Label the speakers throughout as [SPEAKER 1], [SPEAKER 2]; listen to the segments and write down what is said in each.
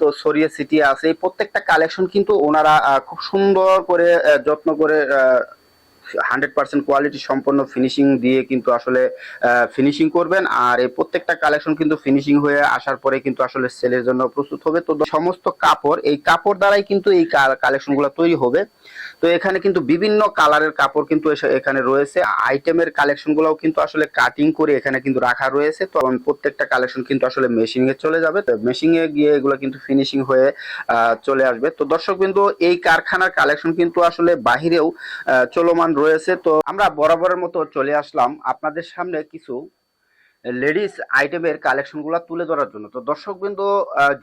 [SPEAKER 1] তো সরিয়ে সিটি আছে। প্রত্যেকটা কালেকশন কিন্তু ওনারা খুব সুন্দর করে যত্ন করে হান্ড্রেড পার্সেন্ট কোয়ালিটি সম্পন্ন ফিনিশিং দিয়ে কিন্তু আসলে ফিনিশিং করবেন। আর এই প্রত্যেকটা কালেকশন কিন্তু ফিনিশিং হয়ে আসার পরে কিন্তু আসলে সেলের জন্য প্রস্তুত হবে। তো সমস্ত কাপড়, এই কাপড় দ্বারাই কিন্তু এই কালেকশনগুলো তৈরি হবে। তো এখানে কিন্তু বিভিন্ন কালারের কাপড় কিন্তু এখানে রয়েছে। আইটেমের কালেকশন গুলোও কিন্তু আসলে কাটিং করে এখানে কিন্তু রাখা রয়েছে। তো প্রত্যেকটা কালেকশন কিন্তু আসলে মেশিং এ চলে যাবে। তো মেশিং এ গিয়ে এগুলো কিন্তু ফিনিশিং হয়ে চলে আসবে। তো দর্শক বিন্দু এই কারখানার কালেকশন কিন্তু আসলে বাহিরেও চলমান রয়েছে, তো আমরা বরাবরের মতো চলে আসলাম আপনাদের সামনে কিছু লেডিস আইটেমের কালেকশনগুলা তুলে ধরার জন্য। তো দর্শক বিন্দু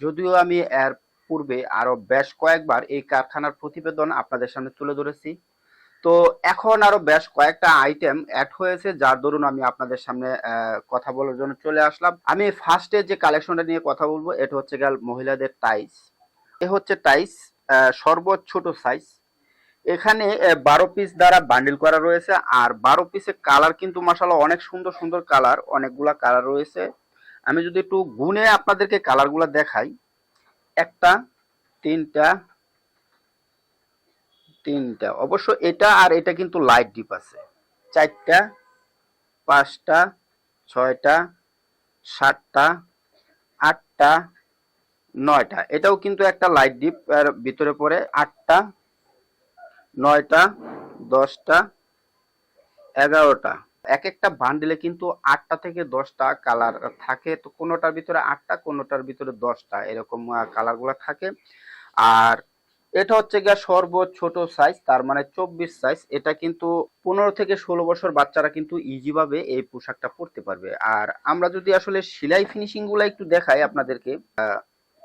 [SPEAKER 1] যদিও আমি এর পূর্বে আরও বেশ কয়েকবার এই কারখানার প্রতিবেদন আপনাদের সামনে তুলে ধরেছি, তো এখন আরও বেশ কয়েকটা আইটেম অ্যাড হয়েছে, যার দরুন আমি আপনাদের সামনে কথা বলার জন্য চলে আসলাম। আমি ফার্স্টে যে কালেকশনটা নিয়ে কথা বলব, এটা হচ্ছে গেল মহিলাদের টাইস এ হচ্ছে টাইস সর্বোচ্চ ছোট সাইজ এখানে বারো পিস দ্বারা বান্ডিল করা রয়েছে, আর বারো পিসের কালার কিন্তু মাসাল্লাহ অনেক সুন্দর সুন্দর কালার অনেকগুলা কালার রয়েছে। আমি যদি একটু গুনে আপনাদেরকে কালারগুলো দেখাই, একটা, তিনটা তিনটা, অবশ্য এটা আর এটা কিন্তু লাইট ডিপ আছে। চারটা, পাঁচটা, ছয়টা, সাতটা, আটটা, নয়টা, এটাও কিন্তু একটা লাইট ডিপ এর ভিতরে পড়ে আটটা নয়টা, দশটা, এগারোটা। এক একটা বান্ডিলে কিন্তু আটটা থেকে দশটা কালার থাকে। তো কোনোটার ভিতরে আটটা, কোনোটার ভিতরে দশটা এরকম কালারগুলা থাকে। আর এটা হচ্ছে গিয়া সর্বোচ্চ ছোট সাইজ তার মানে চব্বিশ সাইজ এটা কিন্তু পনেরো থেকে ষোলো বছর বাচ্চারা কিন্তু ইজি ভাবে এই পোশাকটা পরতে পারবে। আর আমরা যদি আসলে সেলাই ফিনিশিংগুলা একটু দেখাই আপনাদেরকে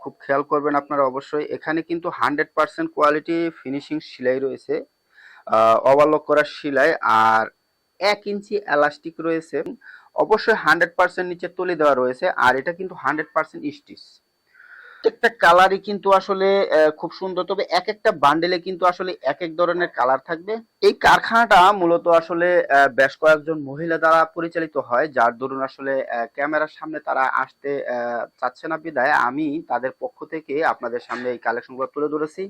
[SPEAKER 1] খুব খেয়াল করবেন আপনারা অবশ্যই। এখানে কিন্তু হান্ড্রেড পার্সেন্ট কোয়ালিটি ফিনিশিং সেলাই রয়েছে ওভারলক করার সেলাই আর এক ইঞ্চি এলাস্টিক রয়েছে। অবশ্যই হান্ড্রেড পার্সেন্ট নিচে তুলে দেওয়া রয়েছে আর এটা কিন্তু হান্ড্রেড পার্সেন্ট স্টিচ। প্রত্যেকটা কালারই কিন্তু আসলে খুব সুন্দর। তবে এক একটা বান্ডেলে কিন্তু আসলে এক এক ধরনের কালার থাকবে। এই কারখানাটা মূলত আসলে বেশ কয়েকজন মহিলা দ্বারা পরিচালিত হয়, যার দরুন আসলে ক্যামেরার সামনে তারা আসতে চাচ্ছে না বিদায়। আমি তাদের পক্ষ থেকে আপনাদের সামনে এই কালেকশনগুলো তুলে ধরেছি।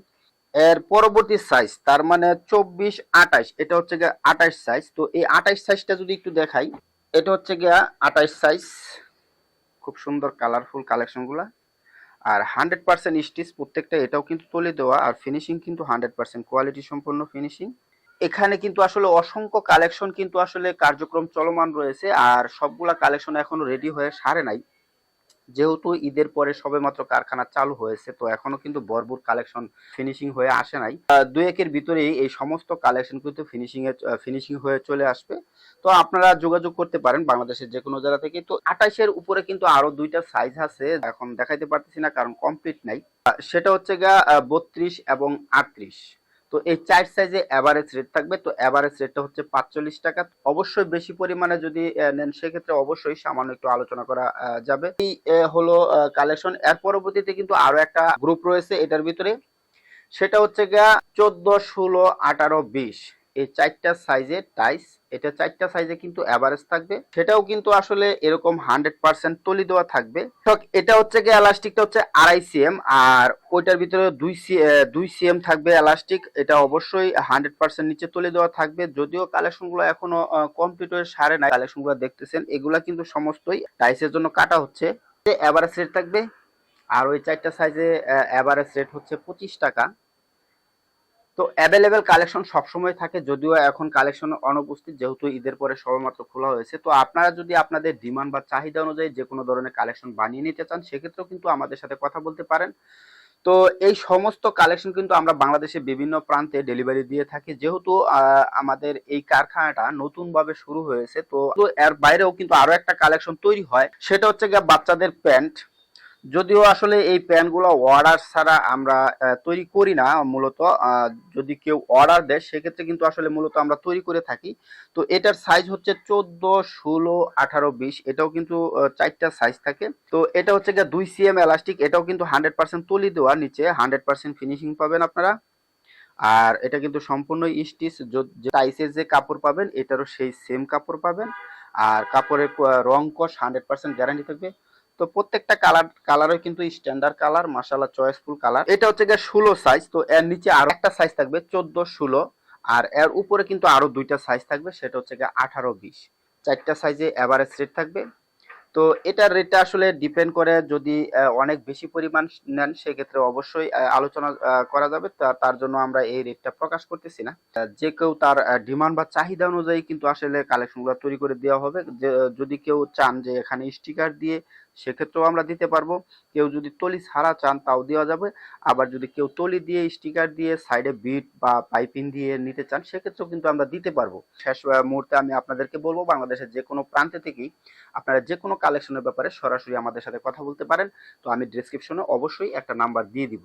[SPEAKER 1] এর পরবর্তী সাইজ তার মানে চব্বিশ আঠাশ, এটা হচ্ছে গিয়ে আঠাশ সাইজ তো এই আঠাশ সাইজটা যদি একটু দেখাই, এটা হচ্ছে গিয়া আঠাশ সাইজ খুব সুন্দর কালারফুল কালেকশনগুলা আর হান্ড্রেড পার্সেন্ট স্টিচ প্রত্যেকটা এটাও কিন্তু তুলে দেওয়া, আর ফিনিশিং কিন্তু হান্ড্রেড পার্সেন্ট কোয়ালিটি সম্পন্ন ফিনিশিং এখানে কিন্তু আসলে অসংখ্য কালেকশন কিন্তু আসলে কার্যক্রম চলমান রয়েছে, আর সবগুলা কালেকশন এখনও রেডি হয়ে সারে নাই। যেহেতু ঈদের পরে সবে মাত্র কারখানা চালু হয়েছে, তো এখনও কিন্তু ভরপুর কালেকশন ফিনিশিং হয়ে আসে নাই। দু একের ভিতরেই এই সমস্ত কালেকশন কিন্তু ফিনিশিং এ ফিনিশিং হয়ে চলে আসবে। তো আপনারা যোগাযোগ করতে পারেন বাংলাদেশের যে কোনো জায়গা থেকে। তো আঠাশের উপরে কিন্তু আরও দুইটা সাইজ আছে, এখন দেখাইতে পারতেছি না কারণ কমপ্লিট নাই। সেটা হচ্ছে গা বত্রিশ এবং আটত্রিশ। তো এই চার সাইজে অ্যাভারেজ রেট থাকবে। তো অ্যাভারেজ রেটটা হচ্ছে পাঁচচল্লিশ টাকা। অবশ্যই বেশি পরিমাণে যদি নেন, সেক্ষেত্রে অবশ্যই সামান্য একটু আলোচনা করা যাবে। এই হলো কালেকশন এর পরবর্তীতে কিন্তু আরও একটা গ্রুপ রয়েছে এটার ভিতরে। সেটা হচ্ছে গিয়া চোদ্দ, ষোলো, আঠারো, বিশ। এই চারটা সাইজে টাইস এটা চারটা সাইজে কিন্তু এভারেজ থাকবে। সেটাও কিন্তু আসলে এরকম হান্ড্রেড পার্সেন্ট তলি দেওয়া থাকবে। এটা হচ্ছে গিয়ে এলাস্টিকটা হচ্ছে আড়াই সিএম আর ওইটার ভিতরে দুই সি দুই সিএম থাকবে এলাস্টিক এটা অবশ্যই হান্ড্রেড পার্সেন্ট নিচে তুলে দেওয়া থাকবে। যদিও কালেকশনগুলো এখনও কমপ্লিট হয়ে সারে নাই কালেকশনগুলো দেখতেছেন, এগুলা কিন্তু সমস্তই টাইসের জন্য কাটা হচ্ছে। এভারেজ রেট থাকবে, আর ওই চারটা সাইজে এভারেজ রেট হচ্ছে পঁচিশ টাকা। তো অ্যাভেলেবেল কালেকশন সবসময় থাকে, যদিও এখন কালেকশন অনুপস্থিত, যেহেতু ঈদের পরে সবেমাত্র খোলা হয়েছে। তো আপনারা যদি আপনাদের ডিমান্ড বা চাহিদা অনুযায়ী যে কোনো ধরনের কালেকশন বানিয়ে নিতে চান, সেক্ষেত্রেও কিন্তু আমাদের সাথে কথা বলতে পারেন। তো এই সমস্ত কালেকশন কিন্তু আমরা বাংলাদেশে বিভিন্ন প্রান্তে ডেলিভারি দিয়ে থাকি। যেহেতু আমাদের এই কারখানাটা নতুন ভাবে শুরু হয়েছে, তো এর বাইরেও কিন্তু আরও একটা কালেকশন তৈরি হয়। সেটা হচ্ছে গিয়ে বাচ্চাদের প্যান্ট। যদিও আসলে এই প্যান্টগুলো অর্ডার ছাড়া আমরা তৈরি করি না মূলত যদি কেউ অর্ডার দেয়, সেক্ষেত্রে কিন্তু আসলে মূলত আমরা তৈরি করে থাকি। তো এটার সাইজ হচ্ছে চোদ্দ, ষোলো, আঠারো, বিশ, এটাও কিন্তু চারটা সাইজ থাকে। তো এটা হচ্ছে গিয়ে দুই সিএম এলাস্টিক এটাও কিন্তু হান্ড্রেড পার্সেন্ট তুলি দেওয়া নিচে হান্ড্রেড পার্সেন্ট ফিনিশিং পাবেন আপনারা। আর এটা কিন্তু সম্পূর্ণ স্টিচ টাইসের যে কাপড় পাবেন, এটারও সেই সেম কাপড় পাবেন। আর কাপড়ের রং কস হান্ড্রেড পার্সেন্ট গ্যারান্টি থাকবে। তো প্রত্যেকটা কালার কালারও কিন্তু স্ট্যান্ডার্ড কালার মাসাল্লাহ চয়েসফুল কালার এটা হচ্ছে গিয়ে ষোলো সাইজ তো এর নিচে আরও একটা সাইজ থাকবে চোদ্দ, ষোলো, আর এর উপরে কিন্তু আরও দুইটা সাইজ থাকবে, সেটা হচ্ছে গিয়ে আঠারো, বিশ। চারটা সাইজে এভারেজ রেট থাকবে। তো এটার রেটটা আসলে ডিপেন্ড করে যদি অনেক বেশি পরিমাণ নেন, সেক্ষেত্রে অবশ্যই আলোচনা করা যাবে। তার জন্য আমরা এই রেটটা প্রকাশ করতেছি না। যে কেউ তার ডিমান্ড বা চাহিদা অনুযায়ী কিন্তু আসলে কালেকশনগুলো তৈরি করে দেওয়া হবে। যদি কেউ চান যে এখানে স্টিকার দিয়ে সেক্ষেত্রেও আমরা দিতে পারব। কেউ যদি তলি ছাড়া চান, তাও দেওয়া যাবে। আবার যদি কেউ তলি দিয়ে, স্টিকার দিয়ে, সাইডে বিট বা পাইপিং দিয়ে নিতে চান, সেক্ষেত্রেও কিন্তু আমরা দিতে পারব। শেষ মুহূর্তে আমি আপনাদেরকে বলব, বাংলাদেশের যে কোনো প্রান্তে থেকেই আপনারা যে কোনো কালেকশনের ব্যাপারে সরাসরি আমাদের সাথে কথা বলতে পারেন। তো আমি ডিসক্রিপশনে অবশ্যই একটা নাম্বার দিয়ে দিব।